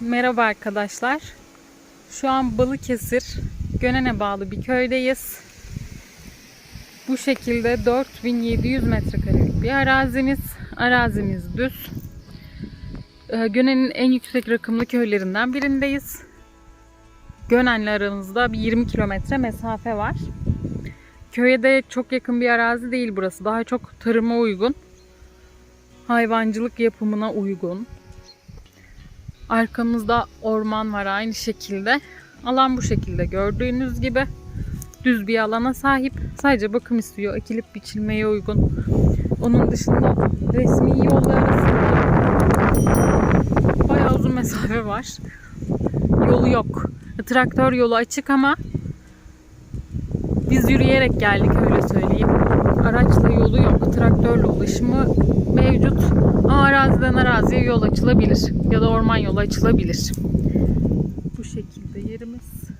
Merhaba arkadaşlar. Şu an Balıkesir, Gönen'e bağlı bir köydeyiz. Bu şekilde 4700 metrekarelik bir arazimiz. Arazimiz düz. Ee, Gönen'in en yüksek rakımlı köylerinden birindeyiz. Gönen'le aramızda bir 20 kilometre mesafe var. Köye de çok yakın bir arazi değil burası. Daha çok tarıma uygun. Hayvancılık yapımına uygun. Arkamızda orman var aynı şekilde. Alan bu şekilde gördüğünüz gibi. Düz bir alana sahip. Sadece bakım istiyor. Ekilip biçilmeye uygun. Onun dışında resmi arasında bayağı uzun mesafe var. Yolu yok. Traktör yolu açık ama biz yürüyerek geldik öyle söyleyeyim. Araçla yolu yok. Traktörle ulaşımı mevcut. Araziden araziye yol açılabilir. Ya da orman yolu açılabilir. Bu şekilde yerimiz.